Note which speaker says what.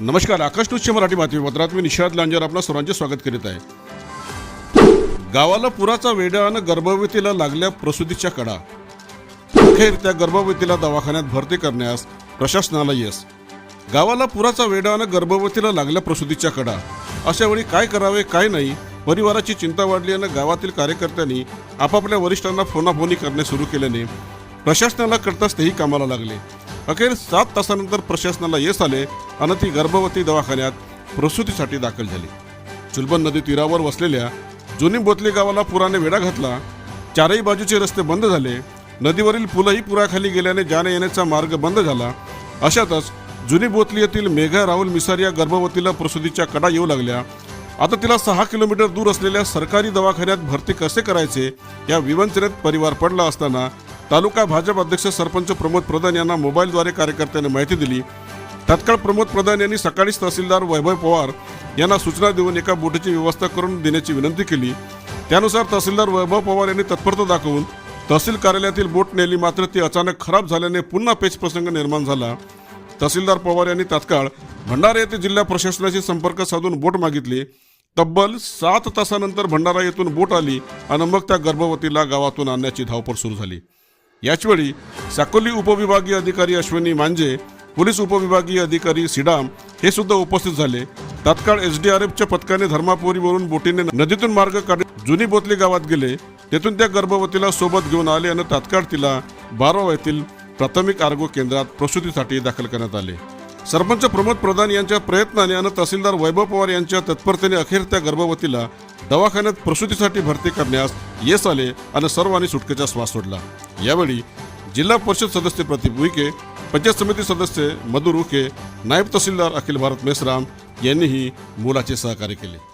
Speaker 1: नमस्कार आकाश न्यूजच्या मराठी बातमीपत्रात मी निषाद लांजर आपलं सर्वांचे स्वागत करीत आहे. गावाला पुराचा वेढा आणि गर्भवतीला लागल्या प्रसूतीच्या कडा. अखेर त्या गर्भवतीला दवाखान्यात भरती करण्यास प्रशासनाला यश. गावाला पुराचा वेढा आणि गर्भवतीला लागल्या प्रसूतीच्या कडा. अशा वेळी काय करावे काय नाही परिवाराची चिंता वाढली आणि गावातील कार्यकर्त्यांनी आपापल्या वरिष्ठांना फोनाफोनी करणे सुरू केल्याने प्रशासनाला करताच तेही कामाला लागले. अखेर सात तासानंतर प्रशासनाला यश आले आणि ती गर्भवती दवाखान्यात प्रसूतीसाठी दाखल झाली. चुलबन नदी तीरावर वसलेल्या जुनी बोतली गावाला पुराने वेढा घातला. चारही बाजूचे रस्ते बंद झाले. नदीवरील पुलही पुराखाली गेल्याने जाण्या येण्याचा मार्ग बंद झाला. अशातच जुनी बोतली येथील मेघा राहुल मिसार या गर्भवतीला प्रसूतीच्या कडा येऊ लागल्या. आता तिला सहा किलोमीटर दूर असलेल्या सरकारी दवाखान्यात भरती कसे करायचे या विवंचनेत परिवार पडला असताना तालुका भाजप अध्यक्ष सरपंच प्रमोद प्रधान यांना मोबाईलद्वारे कार्यकर्त्यांनी माहिती दिली. तत्काळ प्रमोद प्रधान यांनी सकाळीच तहसीलदार वैभव पवार यांना सूचना देऊन एका बोटीची व्यवस्था करून देण्याची विनंती केली. त्यानुसार तहसीलदार वैभव पवार यांनी तत्परता दाखवून तहसील कार्यालयातील बोट नेली मात्र ती अचानक खराब झाल्याने पुन्हा पेच प्रसंग निर्माण झाला. तहसीलदार पवार यांनी तात्काळ भंडारा येथे जिल्हा प्रशासनाशी संपर्क साधून बोट मागितली. तब्बल सात तासानंतर भंडारा येथून बोट आली आणि मग त्या गर्भवतीला गावातून आणण्याची धावपळ सुरू झाली. याचवेळी साकोली उपविभागीय अधिकारी अश्विनी मांजे पोलीस उपविभागीय अधिकारी सिडाम हे सुद्धा उपस्थित झाले. तात्काळ एफच्या पथकाने धर्मापुरीवरून बोटीने नदीतून मार्ग काढत जुनी बोतली गावात गेले. तेथून त्या गर्भवतीला सोबत घेऊन आले आणि तात्काळ तिला बारावा येथील प्राथमिक आरोग्य केंद्रात प्रसूतीसाठी दाखल करण्यात आले. सरपंच प्रमोद प्रधान यांच्या प्रयत्नाने आणि तहसीलदार वैभव पवार यांच्या तत्परतेने अखेर त्या गर्भवतीला दवाखान्यात प्रसूतीसाठी भरती करण्यास यश आले आणि सर्वांनी सुटकेचा श्वास सोडला. यावेळी जिल्हा परिषद सदस्य प्रदीप उईके पंचायत समिती सदस्य मधुर उके नायब तहसीलदार अखिल भारत मेसराम यांनीही मुलाचे सहकार्य केले.